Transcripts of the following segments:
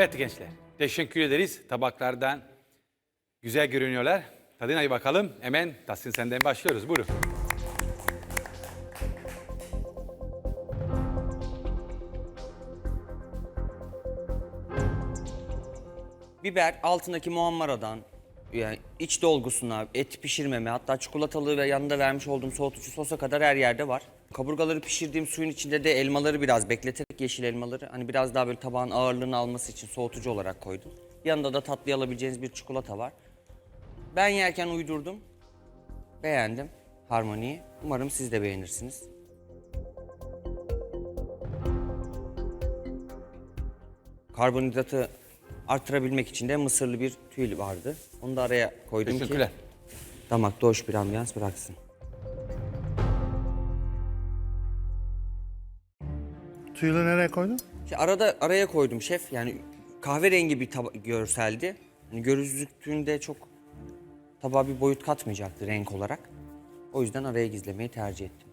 Evet gençler, teşekkür ederiz. Tabaklardan güzel görünüyorlar. Tadına iyi bakalım. Hemen Tahsin senden başlıyoruz. Buyurun. Biber altındaki muhammaradan yani iç dolgusuna, et pişirmeme hatta çikolatalı ve yanında vermiş olduğum soğutucu sosa kadar her yerde var. Kaburgaları pişirdiğim suyun içinde de elmaları biraz bekleterek yeşil elmaları hani biraz daha böyle tabağın ağırlığını alması için soğutucu olarak koydum. Yanında da tatlı alabileceğiniz bir çikolata var. Ben yerken uydurdum. Beğendim harmoniyi. Umarım siz de beğenirsiniz. Karbonhidratı artırabilmek için de mısırlı bir tüy vardı. Onu da araya koydum Teşekkürler. ki damakta hoş bir ambiyans bıraksın. Tüyünü nereye koydun? İşte arada araya koydum şef. Yani kahverengi bir taba- görseldi. Hani gözlüktüğünde çok tabağa bir boyut katmayacaktı renk olarak. O yüzden araya gizlemeyi tercih ettim.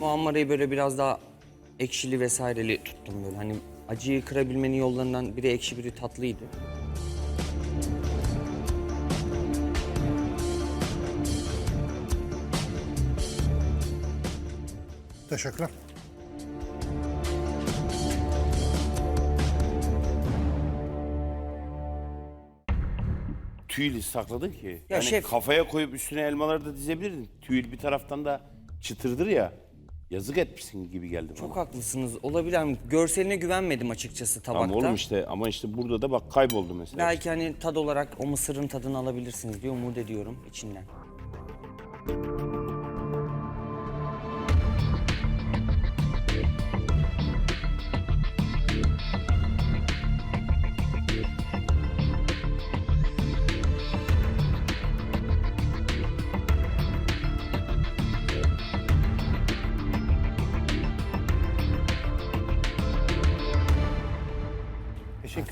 Muammarayı böyle biraz daha ekşili vesaireli tuttum böyle. Hani acıyı kırabilmenin yollarından biri ekşi biri tatlıydı. Teşekkürler. tüylü sakladın ki. Ya yani şef- kafaya koyup üstüne elmaları da dizebilirdin. Tüyül bir taraftan da çıtırdır ya. Yazık etmişsin gibi geldi bana. Çok haklısınız. Olabilir ama görseline güvenmedim açıkçası tabakta. Tamam oğlum işte ama işte burada da bak kayboldu mesela. Belki hani tad olarak o mısırın tadını alabilirsiniz diye umut ediyorum içinden.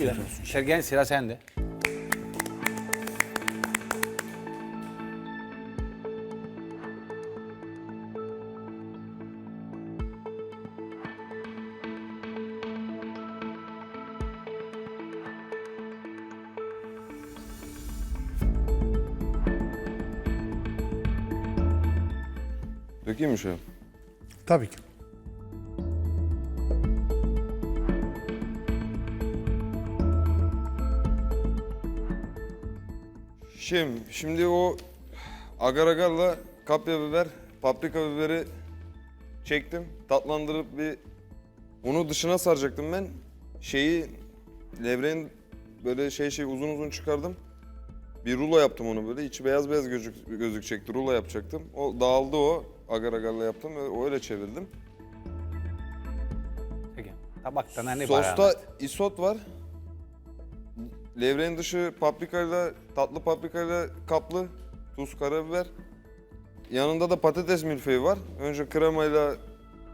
Teşekkürler. Şergen sıra sende. Dökeyim mi şöyle? Tabii ki. Şimdi, şimdi o agar agarla kapya biber, paprika biberi çektim. Tatlandırıp bir onu dışına saracaktım ben. Şeyi levreğin böyle şey şey uzun uzun çıkardım. Bir rulo yaptım onu böyle. içi beyaz beyaz gözük, gözükecekti. Rulo yapacaktım. O dağıldı o. Agar agarla yaptım ve öyle çevirdim. Peki. Tabakta ne var? Sosta isot var. Levreğin dışı paprikayla, tatlı paprikayla kaplı. Tuz, karabiber. Yanında da patates milföyü var. Önce kremayla,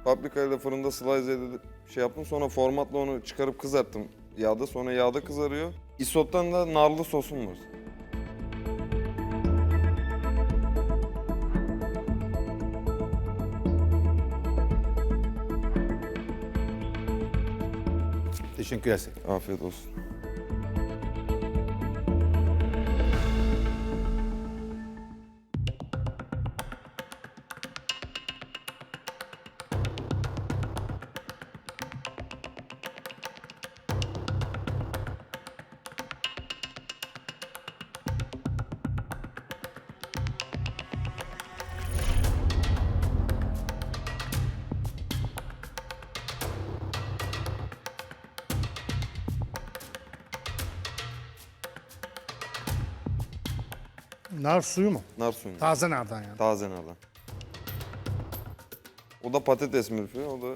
paprikayla fırında slice edip şey yaptım. Sonra formatla onu çıkarıp kızarttım yağda. Sonra yağda kızarıyor. Isottan da narlı sosum var. Teşekkürler. Afiyet olsun. Nar suyu mu? Nar suyu. Taze nardan yani. Taze nardan. O da patates milföyü. O da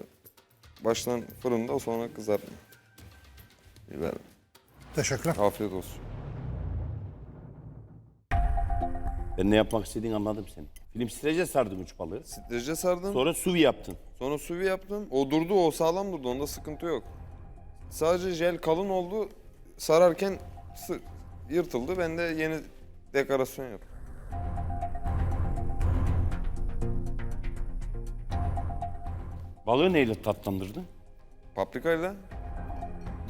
baştan fırında sonra kızartma. Biber. Teşekkürler. Afiyet olsun. Ben ne yapmak istediğini anladım seni. Film strece sardın üç balığı. Streçe sardım. Sonra suvi yaptın. Sonra suvi yaptım. O durdu, o sağlam durdu. Onda sıkıntı yok. Sadece jel kalın oldu. Sararken sı- yırtıldı. Ben de yeni dekorasyon yaptım. Balığı neyle tatlandırdın? Paprikayla.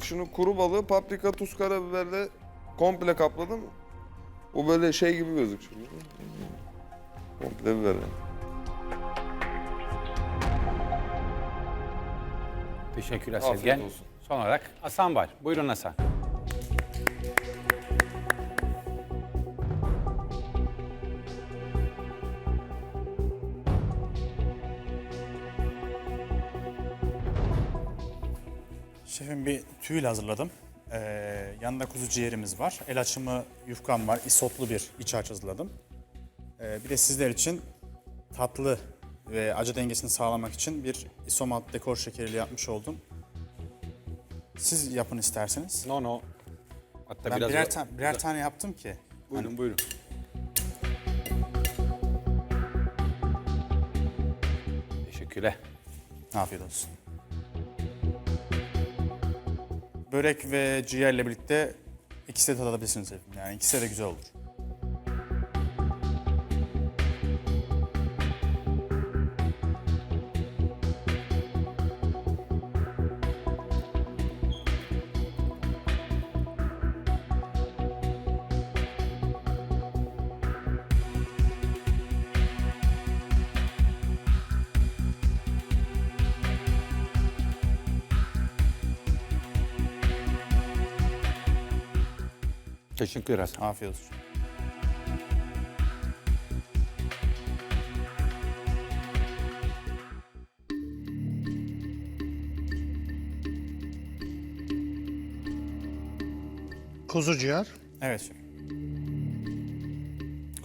Dışını kuru balığı paprika, tuz, karabiberle komple kapladım. O böyle şey gibi gözüküyor. Komple biber. Teşekkürler Afiyet Sevgen. olsun. Son olarak Hasan var. Buyurun Hasan. Şefim bir tüyül hazırladım. Ee, yanında kuzu ciğerimiz var. El açımı yufkam var. Isotlu bir iç harç hazırladım. Ee, bir de sizler için tatlı ve acı dengesini sağlamak için bir isomat dekor şekeriyle yapmış oldum. Siz yapın isterseniz. No no. Hatta Ben biraz birer, ta- birer tane yaptım ki. Buyurun buyurun. Teşekkürler. Afiyet olsun. Börek ve ciğerle birlikte ikisi de tadabilirsiniz şefim. Yani ikisi de güzel olur. Teşekkür Hasan. Afiyet olsun. Kuzu ciğer. Evet şef.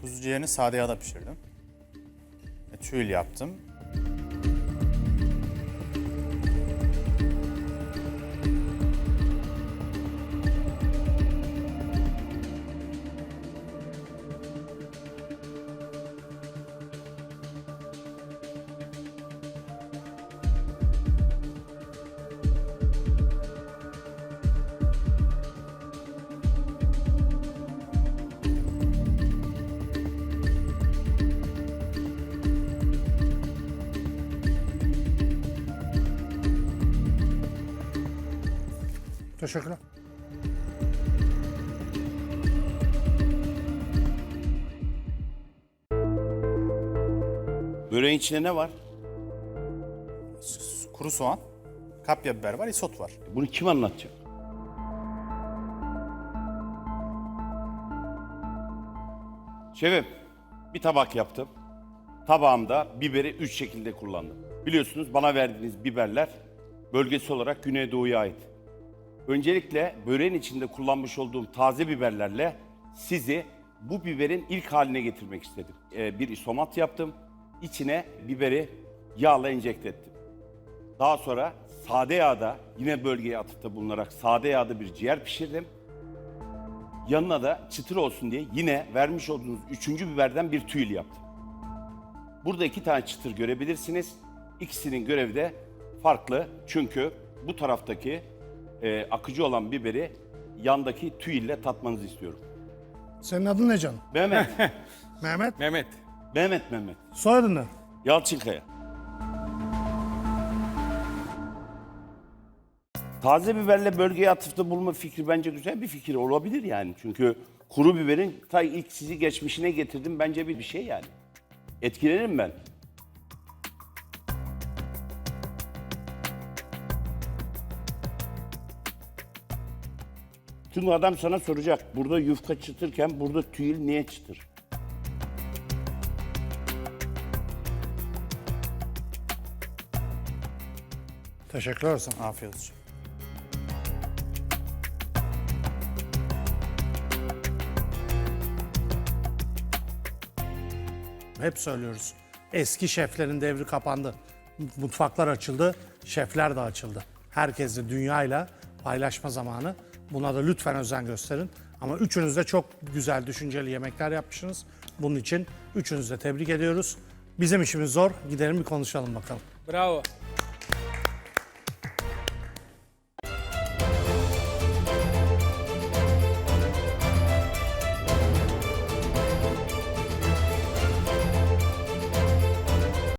Kuzu ciğerini sade yağda pişirdim. E, tüyül yaptım. Teşekkürler. Böreğin içinde ne var? Kuru soğan, kapya biber var, isot var. Bunu kim anlatacak? Şefim, bir tabak yaptım. Tabağımda biberi üç şekilde kullandım. Biliyorsunuz bana verdiğiniz biberler bölgesi olarak Güneydoğu'ya ait. Öncelikle böreğin içinde kullanmış olduğum taze biberlerle sizi bu biberin ilk haline getirmek istedim. Ee, bir isomat yaptım. İçine biberi yağla enjekte ettim. Daha sonra sade yağda yine bölgeye atıfta bulunarak sade yağda bir ciğer pişirdim. Yanına da çıtır olsun diye yine vermiş olduğunuz üçüncü biberden bir tüyül yaptım. Burada iki tane çıtır görebilirsiniz. İkisinin görevi de farklı. Çünkü bu taraftaki e, akıcı olan biberi yandaki tüyülle tatmanızı istiyorum. Senin adın ne canım? Mehmet, Mehmet. Mehmet. Mehmet Mehmet. Soyadın ne? Yalçınkaya. Taze biberle bölgeye atıfta bulma fikri bence güzel bir fikir olabilir yani. Çünkü kuru biberin ta ilk sizi geçmişine getirdim bence bir bir şey yani. Etkilenirim ben. Çünkü adam sana soracak. Burada yufka çıtırken burada tüyül niye çıtır? Teşekkürler Hasan. Afiyet olsun. Hep söylüyoruz. Eski şeflerin devri kapandı. Mutfaklar açıldı, şefler de açıldı. Herkes de dünyayla paylaşma zamanı. Buna da lütfen özen gösterin. Ama üçünüz de çok güzel, düşünceli yemekler yapmışsınız. Bunun için üçünüzü de tebrik ediyoruz. Bizim işimiz zor. Gidelim bir konuşalım bakalım. Bravo.